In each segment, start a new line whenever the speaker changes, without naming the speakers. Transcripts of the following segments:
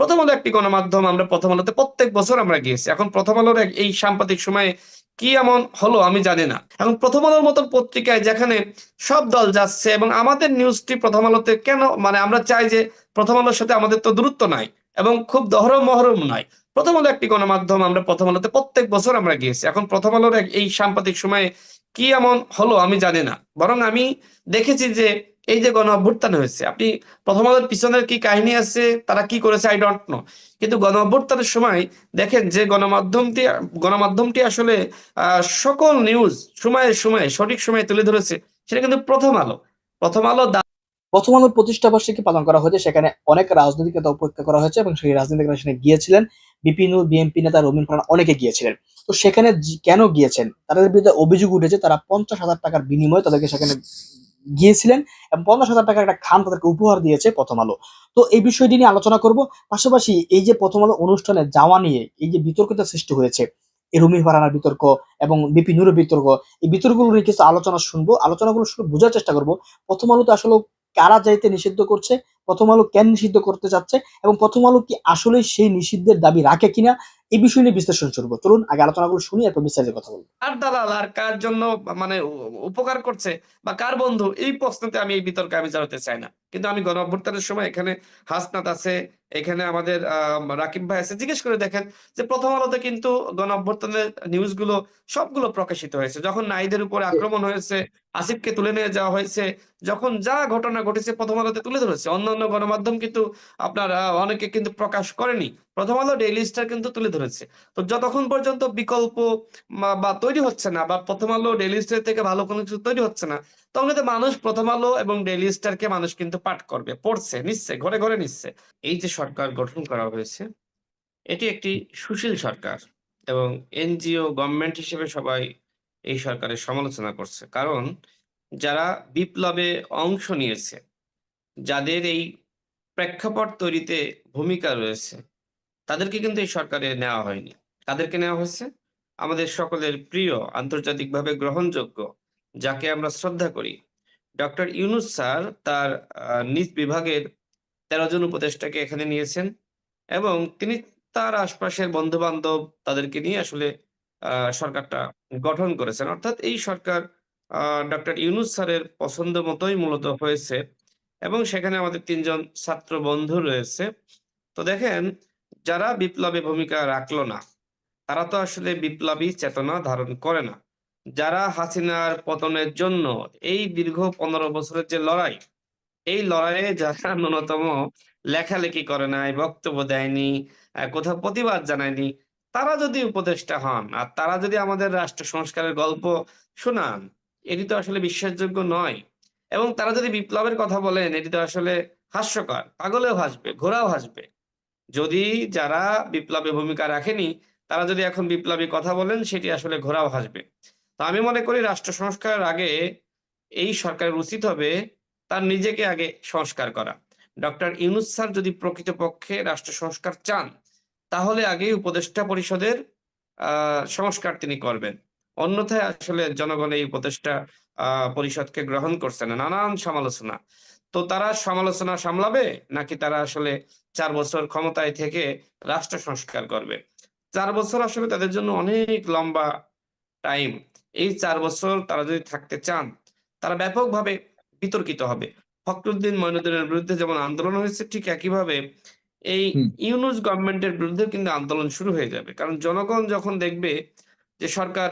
প্রথম আলো একটি গণমাধ্যম, আমরা প্রথম আলোতে প্রত্যেক বছর আমরা গিয়েছি। এখন প্রথম আলোর এই সাম্প্রতিক সময়ে কি এমন হলো আমি জানি না। এখন প্রথম আলোর মতন পত্রিকায় যেখানে সব দল যাচ্ছে এবং আমাদের নিউজটি প্রথম আলোতে কেন মানে আমরা চাই যে প্রথম আলোর সাথে আমাদের তো দূরত্ব নাই এবং খুব দহরম মহরম নাই প্রথম আলো একটি গণমাধ্যম, আমরা প্রথম আলোতে প্রত্যেক বছর আমরা গিয়েছি। এখন প্রথম আলোর এই সাম্প্রতিক সময়ে কি এমন হলো আমি জানি না। বরং আমি দেখেছি যে এই যে গণ অভ্যুত্থান হয়েছে, আপনি প্রথম আলোর পিছনের কি কাহিনী আছে, তারা কি করেছে আই ডোন্ট নো কিন্তু গণ অভ্যুত্থানের সময় দেখেন যে গণমাধ্যমটি গণমাধ্যমটি আসলে সকল নিউজ সময়ে সময়ে, সঠিক সময়ে তুলে ধরেছে, সেটা কিন্তু প্রথম আলো প্রথম আলো
প্রথম আলোর প্রতিষ্ঠা বার্ষিকী পালন করা হয়েছে। সেখানে অনেক রাজনৈতিক নেতা উপেক্ষা করা হয়েছে এবং সেই রাজনৈতিক নেতা সেখানে গিয়েছিলেন। বিপিনুর বিএনপি নেতা রবিন ফারান অনেকে গিয়েছিলেন। তো সেখানে কেন গিয়েছেন? তাদের বিরুদ্ধে অভিযোগ উঠেছে, তারা পঞ্চাশ হাজার টাকার বিনিময়ে তাদেরকে সেখানে গিয়েছিলেন এবং পঞ্চাশ হাজার টাকার একটা খাম তাদেরকে উপহার দিয়েছে প্রথম আলো তো এই বিষয়টি নিয়ে আলোচনা করব। পাশাপাশি এই যে প্রথম আলো অনুষ্ঠানে যাওয়া নিয়ে এই যে বিতর্কতা সৃষ্টি হয়েছে, এই রুমি ফারানার বিতর্ক এবং বিপি নুরের বিতর্ক, এই বিতর্কগুলো নিয়ে কিছু আলোচনা শুনব। আলোচনাগুলো শুনে বোঝার চেষ্টা করব। প্রথম আলোতে আসলে কারা যাইতে নিষিদ্ধ করছে? প্রথম আলো কেন নিষিদ্ধ করতে চাচ্ছে? এবং প্রথম আলো কি আসলে সেই নিষিদ্ধের দাবি রাখে কিনা? এই বিষয় নিয়ে বিশ্লেষণ শুনব চলুন, আগে আলোচনাগুলো শুনি, এরপর বিস্তারিত কথা বলব।
কার দালাল, আর কার জন্য মানে উপকার করছে, বা কার বন্ধু, এই প্রশ্নতে আমি এই বিতর্কে আমি জানাতে চাই না। কিন্তু আমি গণ অভ্যুত্থানের সময় এখানে হাসনাত আছে, এখানে আমাদের রাকিব ভাই আছে। জিজ্ঞেস করে দেখেন যে, প্রথম আলোতে কিন্তু গণ অভ্যুত্থানের নিউজগুলো সবগুলো প্রকাশিত হয়েছে। যখন নাইদের উপরে আক্রমণ হয়েছে, আসিফকে তুলে নিয়ে যাওয়া হয়েছে, যখন যা ঘটনা ঘটেছে, প্রথম আলোতে তুলে ধরেছে। অন্যান্য গণমাধ্যম কিন্তু আপনার অনেকে কিন্তু প্রকাশ করেনি। প্রথম আলো ডেইলি স্টার কিন্তু তুলে ধরেছে। তো যতক্ষণ পর্যন্ত বিকল্প বা তৈরি হচ্ছে না বা প্রথম আলো ডেইলি স্টার থেকে ভালো কোনো কিছু তৈরি হচ্ছে না, তখন কিন্তু মানুষ প্রথম আলো এবং ডেইলি স্টারকে মানুষ কিন্তু পাঠ করবে, পড়ছে, নিচ্ছে, ঘরে ঘরে নিচ্ছে। এই যে সরকার গঠন করা হয়েছে, এটি একটি সুশীল সরকার এবং এনজিও গভর্নমেন্ট হিসেবে সবাই এই সরকারের সমালোচনা করছে। কারণ যারা বিপ্লবে অংশ নিয়েছে, যাদের এই প্রেক্ষাপট তৈরিতে ভূমিকা রয়েছে তাদেরকে কিন্তু এই সরকারে নেওয়া হয়নি। তাদেরকে নেওয়া হয়েছে আমাদের সকলের প্রিয়, আন্তর্জাতিকভাবে গ্রহণযোগ্য, যাকে আমরা শ্রদ্ধা করি। ডক্টর ইউনুস স্যার তার নিজ বিভাগের তেরো জন উপদেষ্টাকে এখানে নিয়েছেন এবং তিনি তার আশপাশের বন্ধু বান্ধব তাদেরকে নিয়ে আসলে সরকারটা গঠন করেছেন। অর্থাৎ এই সরকার ডক্টর ইউনুস স্যারের পছন্দ মতোই মূলত হয়েছে এবং সেখানে আমাদের তিনজন ছাত্র বন্ধু রয়েছে। তো দেখেন যারা বিপ্লবে ভূমিকা রাখল না, তারা তো আসলে বিপ্লবী চেতনা ধারণ করে না। যারা হাসিনার পতনের জন্য এই দীর্ঘ পনেরো বছরের যে লড়াই, এই লড়াইয়ে যারা ন্যূনতম লেখালেখি করে নাই, বক্তব্য দেয়নি কোথাও প্রতিবাদ জানায়নি, তারা যদি উপদেষ্টা হন আর তারা যদি আমাদের রাষ্ট্র সংস্কারের গল্প শোনান, এটি তো আসলে বিশ্বাসযোগ্য নয়। এবং তারা যদি বিপ্লবের কথা বলেন, এটি তো আসলে হাস্যকর। পাগলেও হাসবে, ঘোড়াও হাসবে। যদি যারা বিপ্লবে ভূমিকা রাখেনি, তারা যদি এখন বিপ্লবী কথা বলেন, সেটি আসলে ঘোরাও হাসবে। তো আমি মনে করি রাষ্ট্র সংস্কারের আগে এই সরকারের উচিত হবে তার নিজেকে আগে সংস্কার করা। ডক্টর ইউনুস স্যার যদি প্রকৃতপক্ষে রাষ্ট্র সংস্কার চান, তাহলে আগে উপদেষ্টা পরিষদের সংস্কার তিনি করবেন। অন্যথায় আসলে জনগণ এই উপদেষ্টা পরিষদকে গ্রহণ করছে না। নানান সমালোচনা। তো তারা সমালোচনা সামলাবে নাকি তারা আসলে চার বছর ক্ষমতায় থেকে রাষ্ট্র সংস্কার করবে? চার বছর আসলে তাদের জন্য অনেক লম্বা টাইম। এই চার বছর তারা যদি থাকতে চান তারা ব্যাপকভাবে বিতর্কিত হবে। ফখরুদ্দিন মইনুদ্দিনের বিরুদ্ধে যেমন আন্দোলন হয়েছে ঠিক একইভাবে এই। ইউনুস গভর্নমেন্টের বিরুদ্ধে কিন্তু আন্দোলন শুরু হয়ে যাবে। কারণ জনগণ যখন দেখবে যে সরকার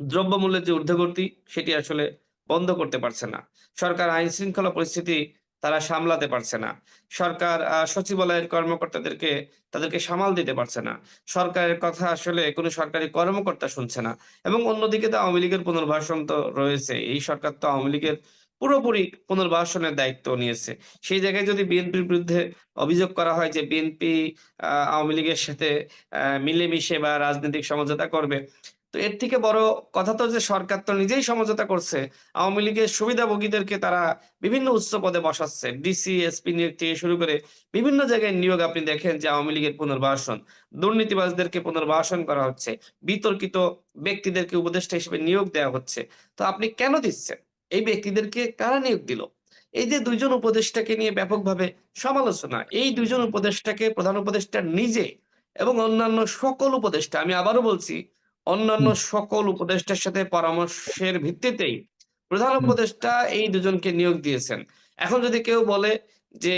দ্রব্যমূল্যের যে ঊর্ধ্বগতি সেটি আসলে বন্ধ করতে পারছে না। সরকার আইন শৃঙ্খলা পরিস্থিতি তারা সামলাতে পারছে না। সরকার সচিবালয়ের কর্মকর্তাদেরকে, তাদেরকে সামাল দিতে পারছে না। সরকারের কথা আসলে কোনো সরকারি কর্মকর্তা শুনছে না। এবং অন্যদিকে তো আওয়ামী লীগের পুনর্বাসন তো রয়েছে। এই সরকার তো আওয়ামী লীগের পুরোপুরি পুনর্বাসনের দায়িত্ব নিয়েছে। সেই জায়গায় যদি বিএনপির বিরুদ্ধে অভিযোগ করা হয় যে বিএনপি আওয়ামী লীগের সাথে মিলেমিশে বা রাজনৈতিক সমঝোতা করবে তো এর থেকে বড় কথা তো যে সরকার তো নিজেই সমঝোতা করছে। আওয়ামী লীগের সুবিধাভোগীদেরকে তারা বিভিন্ন উচ্চ পদে বসাচ্ছে। ডিসি এসপি নিয়োগ থেকে শুরু করে বিভিন্ন জায়গায় নিয়োগ আপনি দেখেন যে আওয়ামী লীগের পুনর্বাসন, দুর্নীতিবাজদেরকে পুনর্বাসন করা হচ্ছে, বিতর্কিত ব্যক্তিদেরকে উপদেষ্টা হিসেবে নিয়োগ দেওয়া হচ্ছে। তো আপনি কেন দিচ্ছেন? এই ব্যক্তিদেরকে কারা নিয়োগ দিল? এই যে দুইজন উপদেষ্টাকে নিয়ে ব্যাপকভাবে সমালোচনা, এই দুইজন উপদেষ্টাকে প্রধান উপদেষ্টা নিজে এবং অন্যান্য সকল উপদেষ্টা, আমি আবারও বলছি অন্যান্য সকল উপদেষ্টার সাথে পরামর্শের ভিত্তিতেই প্রধান উপদেষ্টা এই দুজনকে নিয়োগ দিয়েছেন। এখন যদি কেউ বলে যে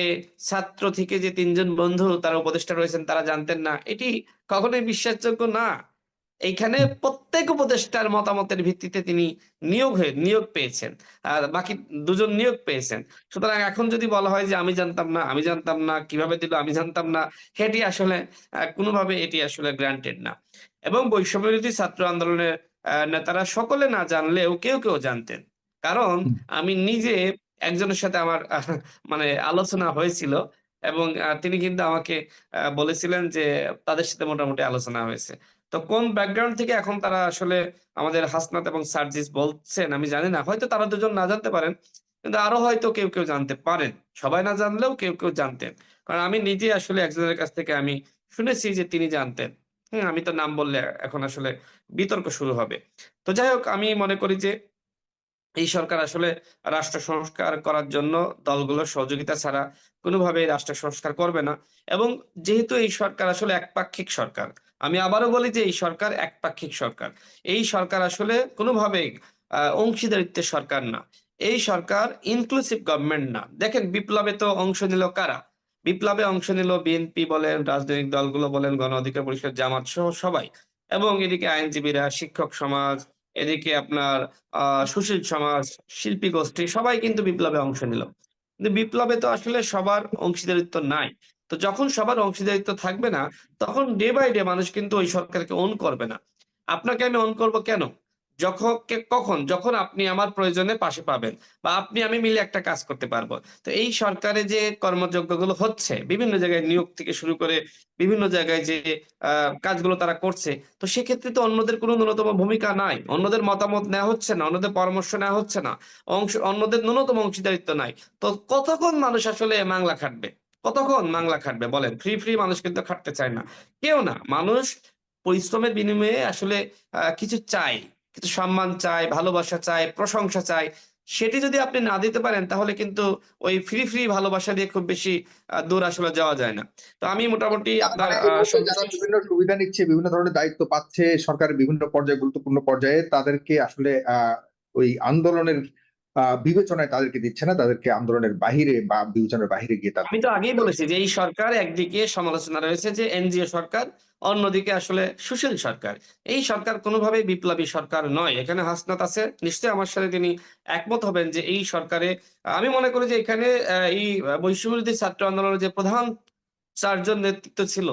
ছাত্র থেকে যে তিনজন বন্ধু তারা উপদেষ্টা রয়েছেন তারা জানতেন না এটি কখনোই বিশ্বাসযোগ্য না। এইখানে প্রত্যেক উপদেষ্টার মতামতের ভিত্তিতে তিনি নিয়োগ হয়ে নিয়োগ পেয়েছেন। আর বাকি দুজন নিয়োগ পেয়েছেন। সুতরাং এখন যদি বলা হয় যে আমি জানতাম না আমি জানতাম না কীভাবে দিল আমি জানতাম না সেটি আসলে কোনোভাবে এটি আসলে গ্রান্টেড না। এবং বৈষম্য বিরোধী ছাত্র আন্দোলনের নেতারা সকলে না জানলেও কেউ কেউ জানতেন। কারণ আমি নিজে একজনের সাথে আমার মানে আলোচনা হয়েছিল এবং তিনি কিন্তু আমাকে বলেছিলেন যে তাদের সাথে মোটামুটি আলোচনা হয়েছে। তো কোন ব্যাকগ্রাউন্ড থেকে এখন তারা আসলে আমাদের হাসনাত এবং সার্জিস বলছেন আমি জানি না হয়তো তারা দুজন না জানতে পারেন কিন্তু আরও হয়তো কেউ কেউ জানতে পারেন। সবাই না জানলেও কেউ কেউ জানতেন। কারণ আমি নিজে আসলে একজনের কাছ থেকে আমি শুনেছি যে তিনি জানতেন। হম আমি তো নাম বললে এখন আসলে বিতর্ক শুরু হবে। তো যাই হোক আমি মনে করি যে এই সরকার আসলে রাষ্ট্র সংস্কার করার জন্য দলগুলোর সহযোগিতা ছাড়া কোনোভাবে রাষ্ট্র সংস্কার করবে না। এবং যেহেতু এই সরকার আসলে একপাক্ষিক সরকার আমি আবারও বলি যে এই সরকার একপাক্ষিক সরকার। এই সরকার আসলে কোনোভাবেই আহ, অংশীদারিত্বের সরকার না। এই সরকার ইনক্লুসিভ গভর্নমেন্ট না। দেখেন বিপ্লবে তো অংশ নিল কারা? বিপ্লবে অংশ নিল বিএনপি বলেন, রাজনৈতিক দলগুলো বলেন, গণ অধিকার পরিষদ, জামাত সহ সবাই। এবং এদিকে আইনজীবীরা, শিক্ষক সমাজ, এদিকে আপনার সুশীল সমাজ, শিল্পী গোষ্ঠী, সবাই কিন্তু বিপ্লবে অংশ নিল। কিন্তু বিপ্লবে তো আসলে সবার অংশীদারিত্ব নাই। তো যখন সবার অংশীদারিত্ব থাকবে না, তখন ডে বাই ডে মানুষ কিন্তু ওই সরকারকে অন করবে না। আপনাকে আমি অন করব কেন? যখন কখন? যখন আপনি আমার প্রয়োজনে পাশে পাবেন বা আপনি, আমি মিলে একটা কাজ করতে পারব। তো এই সরকারে যে কর্মযজ্ঞগুলো হচ্ছে, বিভিন্ন জায়গায় নিয়োগ থেকে শুরু করে বিভিন্ন জায়গায় যে কাজগুলো তারা করছে, তো সেক্ষেত্রে তো অন্যদের কোনো ন্যূনতম ভূমিকা নাই। অন্যদের মতামত নেওয়া হচ্ছে না, অন্যদের পরামর্শ নেওয়া হচ্ছে না, অংশ, অন্যদের ন্যূনতম অংশীদারিত্ব নাই। তো কতক্ষণ মানুষ আসলে মাংলা খাটবে? কতক্ষণ মাংলা খাটবে বলেন? ফ্রি ফ্রি মানুষ কিন্তু খাটতে চায় না। কেউ না। মানুষ পরিশ্রমের বিনিময়ে আসলে কিছু চায়। কিছু সম্মান চায় ভালোবাসা চায় প্রশংসা চায় সেটি যদি আপনি না দিতে পারেন তাহলে কিন্তু ওই ফ্রি ফ্রি ভালোবাসা দিয়ে খুব বেশি দূর আসলে যাওয়া যায় না। তো আমি মোটামুটি আপনার
যারা বিভিন্ন সুবিধা নিচ্ছে বিভিন্ন ধরনের দায়িত্ব পাচ্ছে সরকারের বিভিন্ন পর্যায়ে গুরুত্বপূর্ণ পর্যায়ে তাদেরকে আসলে আহ, ওই আন্দোলনের বিবেচনায় তাদেরকে দিচ্ছে না তাদেরকে আন্দোলনের বাহিরে বা বিবেচনার বাহিরে গিয়ে
আমি তো আগেই বলেছি যে এই সরকার একদিকে সমালোচনা রয়েছে যে এনজিও সরকার অন্যদিকে আসলে সুশীল সরকার। এই সরকার কোনোভাবেই বিপ্লবী সরকার নয়। এখানে হাসনাত আছে। নিশ্চয়ই আমার সাথে তিনি একমত হবেন যে এই সরকারে আমি মনে করি যে এখানে এই বৈষম্যবিরোধী ছাত্র আন্দোলনের যে প্রধান চারজন নেতৃত্ব ছিল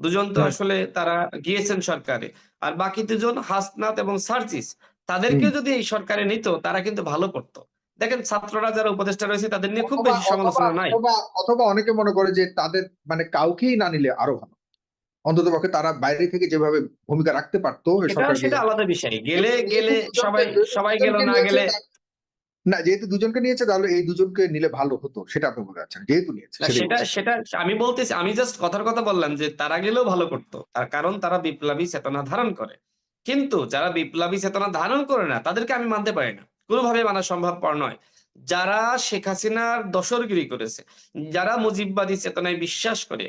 দুজন তো আসলে তারা গিয়েছেন সরকারে। আর বাকি দুজন হাসনাত এবং সার্জিস তাদেরকে যদি এই সরকারে নিত তারা কিন্তু ভালো করতো। দেখেন ছাত্ররা যারা উপদেষ্টা রয়েছে তাদের নিয়ে খুব বেশি সমালোচনা নাই।
অথবা অনেকে মনে করে যে তাদের মানে কাউকেই না নিলে আরও ভালো। অন্তত পক্ষে তারা বাইরে থেকে যেভাবে ভূমিকা রাখতে পারতো
সেটা আলাদা বিষয়। গেলে গেলে সবাই সবাই গেল না গেলে
না যেহেতু দুজনকে নিয়েছে তাহলে এই দুজনকে নিলে ভালো হতো সেটা আপনি বলতে চাচ্ছেন যেহেতু নিয়েছে
সেটা সেটা আমি বলতেছি আমি জাস্ট কথার কথা বললাম যে তারা গেলেও ভালো করতো তার কারণ তারা বিপ্লবী চেতনা ধারণ করে। কিন্তু যারা বিপ্লবী চেতনা ধারণ করে না, তাদেরকে আমি মানতে পারি না। কোনোভাবে মানা সম্ভবপর নয়। যারা শেখ হাসিনার দশরগিরি করেছে, যারা মুজিববাদী চেতনায় বিশ্বাস করে,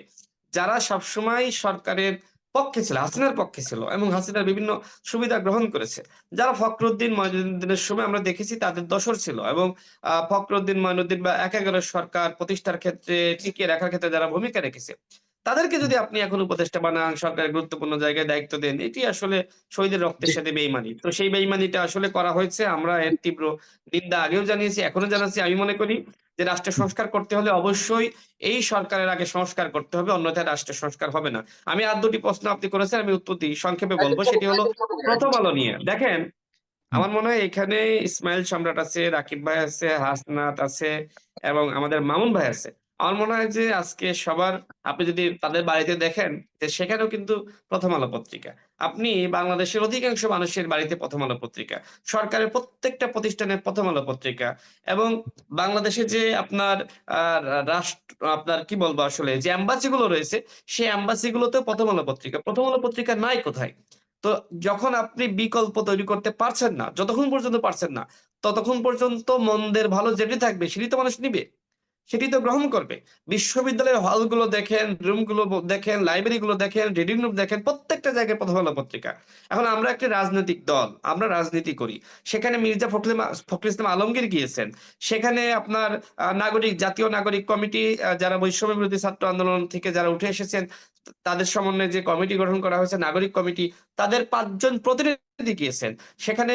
যারা সবসময় সরকারের পক্ষে ছিল, হাসিনার পক্ষে ছিল এবং হাসিনার বিভিন্ন সুবিধা গ্রহণ করেছে, যারা ফখরুদ্দিন মঈনুদ্দিনের সময় আমরা দেখেছি তাদের দশর ছিল এবং ফখরুদ্দিন মঈনুদ্দিন বা এক এগারো সরকার প্রতিষ্ঠার ক্ষেত্রে টিকিয়ে রাখার ক্ষেত্রে যারা ভূমিকা রেখেছে তাদেরকে যদি আপনি এখন উপদেষ্টা বানান সরকারের গুরুত্বপূর্ণ জায়গায় দায়িত্ব দেন এটি আসলে শহীদের রক্তের সাথে বেইমানি। তো সেই বেইমানিটা আসলে করা হয়েছে আমরা এর তীব্র নিন্দা আগেও জানিয়েছি এখনও জানাচ্ছি। আমি মনে করি যে রাষ্ট্র সংস্কার করতে হলে অবশ্যই এই সরকারের আগে সংস্কার করতে হবে অন্যথায় রাষ্ট্র সংস্কার হবে না। আমি আর দুটি প্রশ্ন আপনি করেছেন আমি উত্তর দিই। সংক্ষেপে বলব সেটি হলো প্রথম আলো নিয়ে। দেখেন আমার মনে হয় এখানে ইসমাইল সম্রাট আছে রাকিব ভাই আছে হাসনাত আছে এবং আমাদের মামুন ভাই আছে। আমার মনে হয় যে আজকে সবার, আপনি যদি তাদের বাড়িতে দেখেন যে সেখানেও কিন্তু প্রথম আলো পত্রিকা। আপনি বাংলাদেশের অধিকাংশ মানুষের বাড়িতে প্রথম আলো পত্রিকা। সরকারের প্রত্যেকটা প্রতিষ্ঠানের প্রথম আলো পত্রিকা। এবং বাংলাদেশে যে আপনার রাষ্ট্র, আপনার কি বলব আসলে, যে অ্যাম্বাসি গুলো রয়েছে, সেই অ্যাম্বাসি গুলোতেও প্রথম আলো পত্রিকা। প্রথম আলো পত্রিকা নাই কোথায়? তো যখন আপনি বিকল্প তৈরি করতে পারছেন না, যতক্ষণ পর্যন্ত পারছেন না, ততক্ষণ পর্যন্ত মন্দের ভালো যেটি থাকবে সেটি তো মানুষ নিবে। সেটি তো গ্রহণ করবে। বিশ্ববিদ্যালয়ের হলগুলো দেখেন, রুমগুলো দেখেন, লাইব্রেরিগুলো দেখেন, রিডিং রুম দেখেন, প্রত্যেকটা জায়গায় প্রথম আলো পত্রিকা। এখন আমরা একটি রাজনৈতিক দল, আমরা রাজনীতি করি। সেখানে মির্জা ফখরুল ফখরুল ইসলাম আলমগীর গিয়েছেন। সেখানে আপনার নাগরিক, জাতীয় নাগরিক কমিটি যারা বৈষম্য বিরোধী ছাত্র আন্দোলন থেকে যারা উঠে এসেছেন, তাদের সমন্বয়ে যে কমিটি গঠন করা হয়েছে, নাগরিক কমিটি, তাদের পাঁচজন প্রতিনিধি গিয়েছেন। সেখানে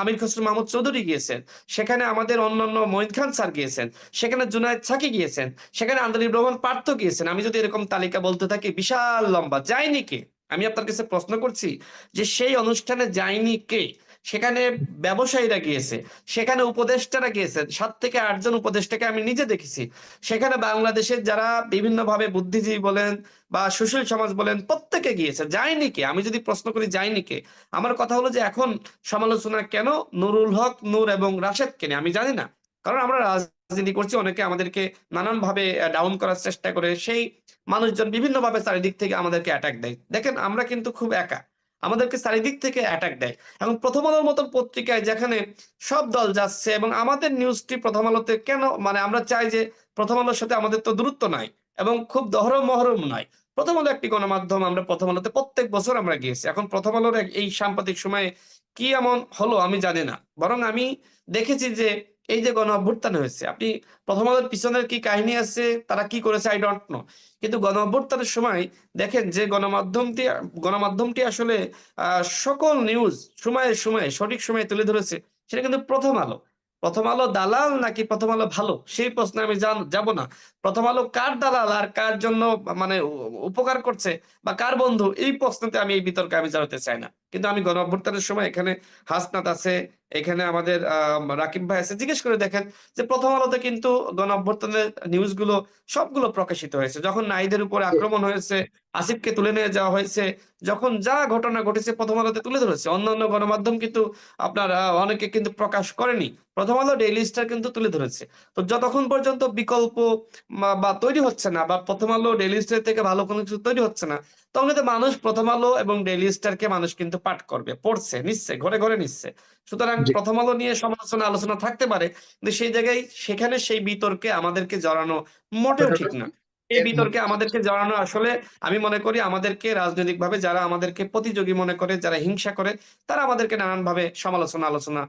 আমির খসরু মাহমুদ চৌধুরী গিয়েছেন। সেখানে আমাদের অন্যান্য মহিদ খান স্যার গিয়েছেন। সেখানে জুনায়দ সাকি গিয়েছেন। সেখানে আন্দোলিক রহমান পার্থ গিয়েছেন। আমি যদি এরকম তালিকা বলতে থাকি, বিশাল লম্বা। যায়নি কে? আমি আপনার কাছে প্রশ্ন করছি যে সেই অনুষ্ঠানে যায়নি কে? সেখানে ব্যবসায়ীরা গিয়েছে, সেখানে উপদেষ্টারা গিয়েছেন সাত থেকে আটজন উপদেষ্টাকে আমি নিজে দেখেছি। সেখানে বাংলাদেশের যারা বিভিন্নভাবে বুদ্ধিজীবী বলেন বা সুশীল সমাজ বলেন, প্রত্যেকে গিয়েছে। যায়নি কে? আমি যদি প্রশ্ন করি, যায়নি কে? আমার কথা হলো যে এখন সমালোচনা কেন নুরুল হক, নূর এবং রাশেদ কেনে আমি জানি না। কারণ আমরা রাজনীতি করছি, অনেকে আমাদেরকে নানান ভাবে ডাউন করার চেষ্টা করে। সেই মানুষজন বিভিন্ন ভাবে চারিদিক থেকে আমাদেরকে অ্যাটাক দেয়। দেখেন, আমরা কিন্তু খুব একা। আমাদেরকে চারিদিক থেকে অ্যাটাক দেয়। এবং প্রথম আলোর মতন পত্রিকায় যেখানে সব দল যাচ্ছে এবং আমাদের নিউজটি প্রথম আলোতে কেন মানে আমরা চাই যে প্রথম আলোর সাথে আমাদের তো দূরত্ব নাই এবং খুব দহরম মহরম নাই প্রথম আলো একটি গণমাধ্যম, আমরা প্রথম আলোতে প্রত্যেক বছর আমরা গিয়েছি। এখন প্রথম আলোর এই সাম্প্রতিক সময়ে কি এমন হলো আমি জানি না। বরং আমি দেখেছি যে এই যে গণ অভ্যুত্থান হয়েছে, আপনি প্রথম আলোর পিছনের কি কাহিনী আছে, তারা কি করেছে আই ডোন্ট নো কিন্তু গণ অভ্যুত্থানের সময় দেখেন যে গণমাধ্যমটি গণমাধ্যমটি আসলে সকল নিউজ সময়ে সময়ে, সঠিক সময়ে তুলে ধরেছে, সেটা কিন্তু প্রথম আলো। প্রথম আলো দালাল নাকি প্রথম আলো ভালো? সেই প্রশ্নে আমি যাব না। প্রথম আলো কার দালাল আর কার জন্য মানে উপকার করছে বা কার বন্ধু? এই প্রশ্নতে আমি এই বিতর্কে আমি জানাতে চাই না। কিন্তু আমি গণ অভ্যুত্থানের সময় এখানে হাসনাত আছে, এখানে আমাদের, আহ, রাকিব ভাই আছে। জিজ্ঞেস করে দেখেন যে প্রথম আলোতে কিন্তু গণ অভ্যুত্থানের নিউজগুলো সবগুলো প্রকাশিত হয়েছে। যখন নাইদের উপরে আক্রমণ হয়েছে, আসিফকে তুলে নিয়ে যাওয়া হয়েছে, যখন যা ঘটনা ঘটেছে প্রথম আলোতে তুলে ধরেছে অন্যান্য গণমাধ্যম কিন্তু আপনার অনেকে কিন্তু প্রকাশ করেনি। প্রথম আলো ডেইলি স্টার কিন্তু তুলে ধরেছে। তো যতক্ষণ পর্যন্ত বিকল্প বা তৈরি হচ্ছে না বা প্রথম আলো ডেইলি স্টার থেকে ভালো কোনো কিছু তৈরি হচ্ছে না তখন কিন্তু মানুষ প্রথম আলো এবং ডেইলি স্টারকে মানুষ কিন্তু পাঠ করবে পড়ছে নিচ্ছে ঘরে ঘরে নিচ্ছে। সুতরাং প্রথম আলো নিয়ে সমালোচনা আলোচনা থাকতে পারে কিন্তু সেই জায়গায় সেখানে সেই বিতর্কে আমাদেরকে জড়ানো মোটেও ঠিক না। এই বিতর্কে আমাদেরকে জড়ানো আসলে আমি মনে করি আমাদেরকে রাজনৈতিকভাবে যারা আমাদেরকে প্রতিযোগী মনে করে যারা হিংসা করে তারা আমাদেরকে নানান ভাবে সমালোচনা আলোচনা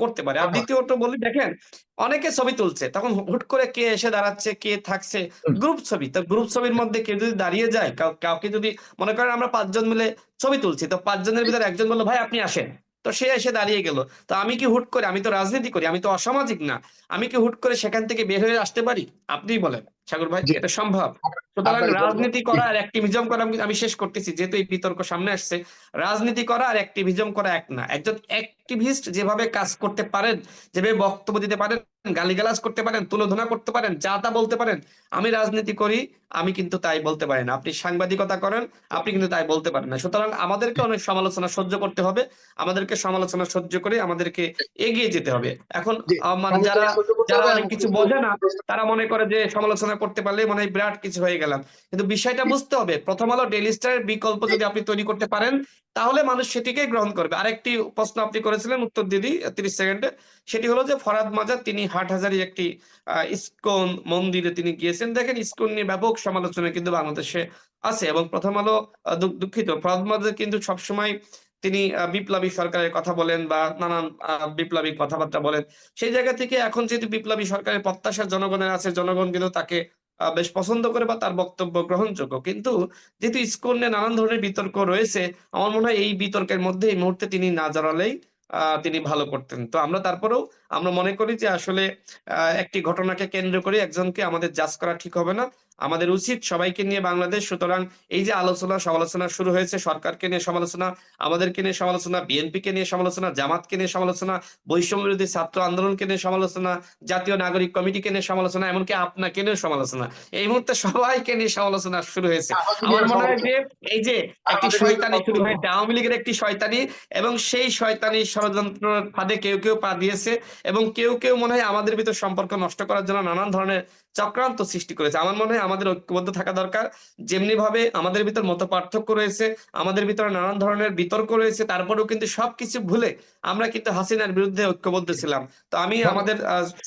করতে পারে। আর দ্বিতীয়ত বলি দেখেন অনেকে ছবি তুলছে তখন হুট করে কে এসে দাঁড়াচ্ছে কে থাকছে? গ্রুপ ছবি। তো গ্রুপ ছবির মধ্যে কেউ যদি দাঁড়িয়ে যায় কাউকে যদি মনে করেন আমরা পাঁচজন মিলে ছবি তুলছি তো পাঁচজনের ভিতরে একজন বলল ভাই আপনি আসেন। তো সে এসে দাঁড়িয়ে গেল। তো আমি কি হুট করে আমি তো রাজনীতি করি আমি তো অসামাজিক না আমি কি হুট করে সেখান থেকে বের হয়ে আসতে পারি? আপনিই বলেন। সাগর ভাই এটা সম্ভব? সুতরাং রাজনীতি করা আর অ্যাক্টিভিজম করা আমি- শেষ করতেছি যেহেতু এই বিতর্ক সামনে আসছে। রাজনীতি করা আর অ্যাক্টিভিজম করা এক না। একজন অ্যাক্টিভিস্ট যেভাবে কাজ করতে পারেন যেভাবে বক্তব্য দিতে পারেন গালিগালাজ করতে পারেন তুলোধনা করতে পারেন যা তা বলতে পারেন আমি রাজনীতি করি আমি কিন্তু তাই বলতে পারি না। আপনি সাংবাদিকতা করেন আপনি কিন্তু তাই বলতে পারেন না। সুতরাং আমাদেরকে অনেক সমালোচনা সহ্য করতে হবে আমাদেরকে সমালোচনা সহ্য করে আমাদেরকে এগিয়ে যেতে হবে। এখন মানে যারা যারা অনেক কিছু বোঝে না তারা মনে করে যে সমালোচনা করতে পারলে মনে হয় বিরাট কিছু হয়ে গেলাম। কিন্তু বিষয়টা বুঝতে হবে। প্রথম আলো ডেইলি স্টারের বিকল্প যদি আপনি তৈরি করতে পারেন তাহলে মানুষ সেটিকেই গ্রহণ করবে। আরেকটি প্রশ্ন আপনি করেছিলেন উত্তর দিদি তিরিশ সেকেন্ডে। সেটি হলো যে ফরাদ মাজার তিনি হাট হাজারি একটি আহ, ইসকন মন্দিরে তিনি গিয়েছেন। দেখেন ইসকন নিয়ে ব্যাপক সমালোচনা কিন্তু বাংলাদেশে আছে এবং প্রথম আলো দুঃখিত ফরাদ মাজার কিন্তু সবসময় তিনি বিপ্লবী সরকারের কথা বলেন বা নানান বিপ্লবী কথাবার্তা বলেন, সেই জায়গা থেকে এখন যেহেতু বিপ্লবী সরকারের প্রত্যাশা জনগণের আছে, জনগণ কিন্তু তাকে বেশ পছন্দ করে বা তার বক্তব্য গ্রহণযোগ্য। কিন্তু যেহেতু ইসকন নিয়ে নানান ধরনের বিতর্ক রয়েছে, আমার মনে হয় এই বিতর্কের মধ্যে এই মুহূর্তে তিনি না জড়ালেই তিনি ভালো করতেন। তো আমরা তারপরেও, আমরা মনে করি যে আসলে একটি ঘটনাকে কেন্দ্র করে একজনকে আমাদের জাজ করা ঠিক হবে না। আমাদের উচিত সবাইকে নিয়ে বাংলাদেশ। সুতরাং এই যে আলোচনা সমালোচনা শুরু হয়েছে সরকারকে নিয়ে সমালোচনা আমাদেরকে নিয়ে সমালোচনা বিএনপিকে নিয়ে সমালোচনা জামাতকে নিয়ে সমালোচনা বৈষম্য বিরোধী ছাত্র আন্দোলনকে নিয়ে সমালোচনা জাতীয় নাগরিক কমিটিকে নিয়ে সমালোচনা এমনকি আপনাকে নিয়ে সমালোচনা। এই মুহূর্তে সবাইকে নিয়ে সমালোচনা শুরু হয়েছে। আমার মনে হয় যে এই যে একটি শয়তানি শুরু হয় আওয়ামী লীগের একটি শয়তানি এবং সেই শয়তানি ষড়যন্ত্র ফাঁদে কেউ কেউ পা দিয়েছে এবং কেউ কেউ মনে হয় আমাদের ভিতর সম্পর্ক নষ্ট করার জন্য নানান ধরনের চক্রান্ত সৃষ্টি করেছে। আমার মনে হয় আমাদের ঐক্যবদ্ধ থাকা দরকার। যেমনি ভাবে আমাদের ভিতর মত পার্থক্য রয়েছে আমাদের ভিতরে নানান ধরনের বিতর্ক রয়েছে তারপরেও কিন্তু সবকিছু ভুলে আমরা কিন্তু হাসিনার বিরুদ্ধে ঐক্যবদ্ধ ছিলাম। তো আমি আমাদের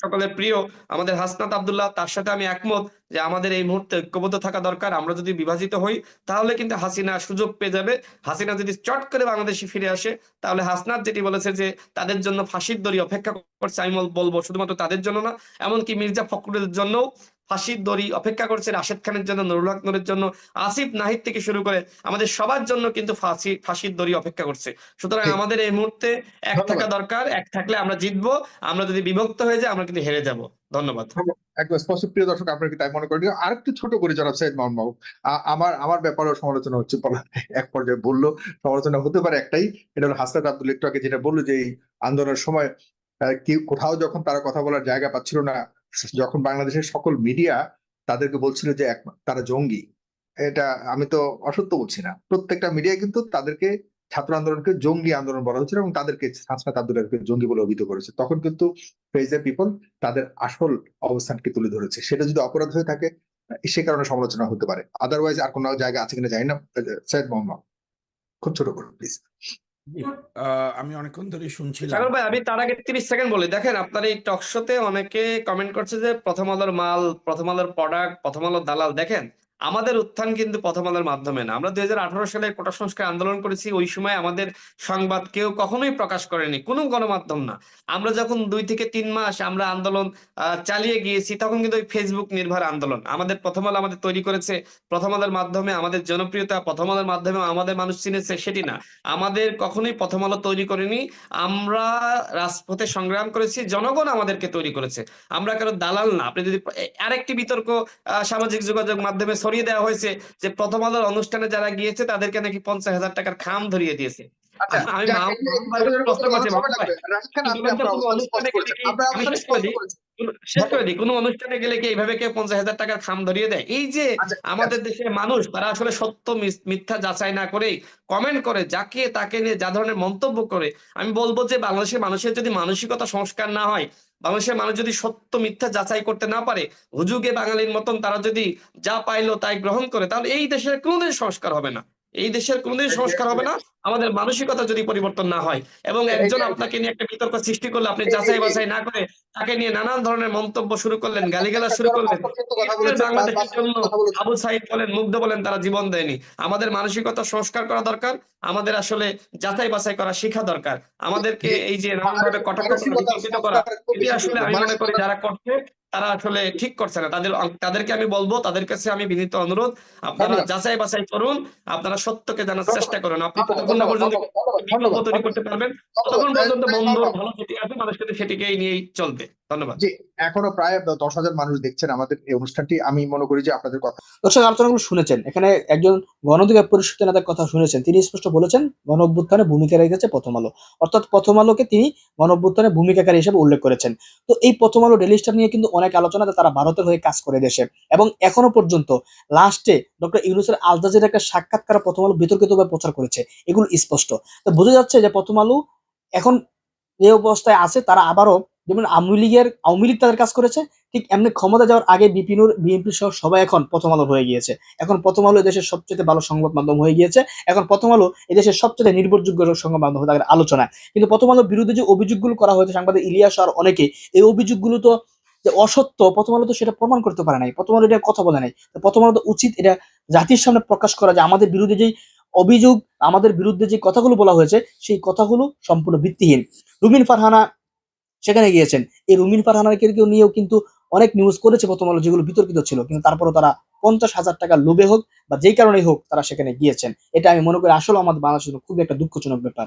সকলের প্রিয় আমাদের হাসনাত আব্দুল্লাহ তার সাথে আমি একমত যে আমাদের এই মুহূর্তে ঐক্যবদ্ধ থাকা দরকার। আমরা যদি বিভাজিত হই তাহলে কিন্তু হাসিনা সুযোগ পেয়ে যাবে। হাসিনা যদি চট করে বাংলাদেশে ফিরে আসে তাহলে হাসনাত যেটি বলেছে যে তাদের জন্য ফাঁসির দড়ি অপেক্ষা করছে আমি বলব শুধুমাত্র তাদের জন্য না এমনকি মির্জা ফখরুলের জন্য ফাঁসির দড়ি অপেক্ষা করছে রাশেদ খানের জন্য নুরুল হক নূরের জন্য আসিফ নাহিদ থেকে শুরু করে আমাদের সবার জন্য কিন্তু ফাঁসি ফাঁসির দড়ি অপেক্ষা করছে। সুতরাং আমাদের এই মুহূর্তে এক থাকা দরকার এক থাকলে আমরা জিতবো আমরা যদি বিভক্ত হয়ে যাই আমরা কিন্তু হেরে যাব। ধন্যবাদ।
একদম স্পষ্ট প্রিয় দর্শক আপনার কি তাই মনে করেন? আরেকটু ছোট করে জনাব সাইদ মোহাম্মদ মাহবুব আমার আমার ব্যাপারেও সমালোচনা হচ্ছে এক পর্যায়ে বলল সমালোচনা হতে পারে একটাই এটা হলো হাসনাত আব্দুল একটু আগে যেটা বলল যে এই আন্দোলনের সময় কি কোথাও যখন তারা কথা বলার জায়গা পাচ্ছিল না যখন বাংলাদেশের সকল মিডিয়া তাদেরকে বলছিল যে এক, তারা জঙ্গি, এটা আমি তো অসত্য বলছি না। প্রত্যেকটা মিডিয়া কিন্তু তাদেরকে ছাত্র আন্দোলনকে জঙ্গি আন্দোলন বলা হচ্ছিল এবং তাদেরকে হাসনাত আব্দুল্লাহকে জঙ্গি বলে অভিহিত করেছে। তখন কিন্তু ফেজ পিপল তাদের আসল অবস্থানকে তুলে ধরেছে। সেটা যদি অপরাধ হয়ে থাকে, সে কারণে সমালোচনা হতে পারে। আদারওয়াইজ আর কোনো জায়গা আছে কিনা জানি না সৈয়দ মোহাম্মদ খুব ছোট করে প্লিজ
আমি অনেকক্ষণ ধরে শুনছিলাম।
সাগর ভাই আমি তার আগে তিরিশ সেকেন্ড বলি। দেখেন আপনার এই টক শোতে অনেকে কমেন্ট করছে যে প্রথম আলোর মাল প্রথম আলোর প্রোডাক্ট প্রথম আলোর দালাল। দেখেন আমাদের উত্থান কিন্তু প্রথম আলোর মাধ্যমে না। আমরা দুই হাজার আঠারো সালে কোটা সংস্কার আন্দোলন করেছি, ওই সময় আমাদের সংবাদ কেউ কখনোই প্রকাশ করেনি, কোনো গণমাধ্যম না। আমরা যখন দুই থেকে তিন মাস আমরা আন্দোলন চালিয়ে গিয়েছি, তখন কিন্তু ওই ফেসবুক নির্ভর আন্দোলন। আমাদের প্রথম আলো আমাদের তৈরি করেছে প্রথম আলোর মাধ্যমে আমাদের জনপ্রিয়তা প্রথম আলোর মাধ্যমে আমাদের মানুষ চিনেছে, সেটি না। আমাদের কখনোই প্রথম আলো তৈরি করেনি, আমরা রাজপথে সংগ্রাম করেছি, জনগণ আমাদেরকে তৈরি করেছে। আমরা কারও দালাল না। আপনি যদি আরেকটি বিতর্ক সামাজিক যোগাযোগ মাধ্যমে ছড়িয়ে দেওয়া হয়েছে যে প্রথম আলোর অনুষ্ঠানে যারা গিয়েছে তাদেরকে নাকি পঞ্চাশ হাজার টাকার খাম ধরিয়ে দিয়েছে।
আচ্ছা
আমি অনুষ্ঠানে গেলে কি- শেষ করে। দিই। কোনো- অনুষ্ঠানে গেলে এইভাবে কেউ পঞ্চাশ হাজার টাকার খাম ধরিয়ে দেয়? এই যে
আচ্ছা,
আমাদের দেশের মানুষ তারা আসলে সত্য মিথ্যা যাচাই না করে কমেন্ট করে যাকে তাকে নিয়ে যা ধরনের মন্তব্য করে আমি বলব যে বাংলাদেশের মানুষের যদি মানসিকতা সংস্কার না হয় বাংলাদেশের মানুষ যদি সত্য মিথ্যা যাচাই করতে না পারে, হুজুগে বাঙালির মতন তারা যদি যা পাইলো তাই গ্রহণ করে, তাহলে এই দেশের কোনোদিন সংস্কার হবে না। এই দেশের কোনোদিন সংস্কার হবে না। আমাদের মানসিকতা যদি পরিবর্তন না হয় এবং একজন আপনাকে নিয়ে একটা বিতর্ক সৃষ্টি করলে আপনি যাচাই বাছাই না করে তাকে নিয়ে নানান ধরনের মন্তব্য শুরু করলেন গালিগালাজ শুরু করলেন। বাংলাদেশের জন্য আবু সাইদ বলেন মুগ্ধ বলেন তারা জীবন দেয়নি। আমাদের মানসিকতা সংস্কার করা দরকার আমাদের আসলে যাচাই বাছাই করা শেখা দরকার। আমাদেরকে এই যে নানান ভাবে কটাক্ষ করা এটি আসলে আমি মনে করি যারা করছে তারা আসলে ঠিক করছে না। তাদের তাদেরকে আমি বলব তাদের কাছে আমি বিনীত অনুরোধ। আপনারা যাচাই বাছাই করুন আপনারা সত্যকে জানার চেষ্টা করুন। আপনি কতক্ষণ না পর্যন্ত বিকল্প তৈরি করতে পারবেন ততক্ষণ পর্যন্ত বন্ধুর ভালো যেটি আছে মানুষ কিন্তু সেটিকেই নিয়েই চলবে। ধন্যবাদ।
জি এখনও প্রায় দশ হাজার মানুষ দেখছেন আমাদের এই অনুষ্ঠানটি। আমি মনে করি যে আপনাদের কথা
দর্শক আলোচনাগুলো শুনেছেন। এখানে একজন গণ অধিকার পরিষদ নেতার কথা শুনেছেন। তিনি স্পষ্ট বলেছেন গণ অভ্যুত্থানে ভূমিকা রেখেছে প্রথম আলো। অর্থাৎ প্রথম আলোকে তিনি গণ অভ্যুত্থানে ভূমিকাকারী হিসেবে উল্লেখ করেছেন। তো এই প্রথম আলো ডেলি স্টার নিয়ে কিন্তু অনেক আলোচনা তারা ভারতের হয়ে কাজ করে দেশে। এবং এখনও পর্যন্ত লাস্টে ডক্টর ইউনুসের আল জাজিরা একটা সাক্ষাৎকার প্রথম আলো বিতর্কিতভাবে প্রচার করেছে। এগুলো স্পষ্ট। তো বোঝা যাচ্ছে যে প্রথম আলো এখন যে অবস্থায় আছে তারা আবারও যেমন আওয়ামী লীগের, আওয়ামী লীগ তাদের কাজ করেছে, ঠিক এমনি ক্ষমতা যাওয়ার আগে বিপিনুর, বিএনপি সহ সবাই এখন প্রথম আলো হয়ে গিয়েছে। এখন প্রথম আলো এদেশের সবচেয়ে ভালো সংবাদ মাধ্যম হয়ে গিয়েছে। এখন প্রথম আলো এদেশের সবচেয়ে নির্ভরযোগ্য সংবাদ মাধ্যম থাকে আলোচনা। কিন্তু প্রথম আলোর বিরুদ্ধে যে অভিযোগগুলো করা হয়েছে, সাংবাদিক ইলিয়াস আর অনেকে, এই অভিযোগগুলো তো যে অসত্য, প্রথম আলো তো সেটা প্রমাণ করতে পারে নাই। প্রথম আলো এটা কথা বলে নাই। প্রথম আলো তো উচিত এটা জাতির সামনে প্রকাশ করা যে আমাদের বিরুদ্ধে যেই অভিযোগ, আমাদের বিরুদ্ধে যে কথাগুলো বলা হয়েছে, সেই কথাগুলো সম্পূর্ণ ভিত্তিহীন। রুমিন ফারহানা সেখানে গিয়েছেন। এই রুমিন কেউ নিয়েও কিন্তু অনেক নিউজ করেছে প্রথম আলো যেগুলো বিতর্কিত ছিল। কিন্তু তারপরও তারা পঞ্চাশ হাজার টাকা লোভে হোক বা যেই কারণেই হোক তারা সেখানে গিয়েছেন। এটা আমি মনে করি আসলে আমাদের বাংলাদেশের খুবই একটা দুঃখজনক ব্যাপার।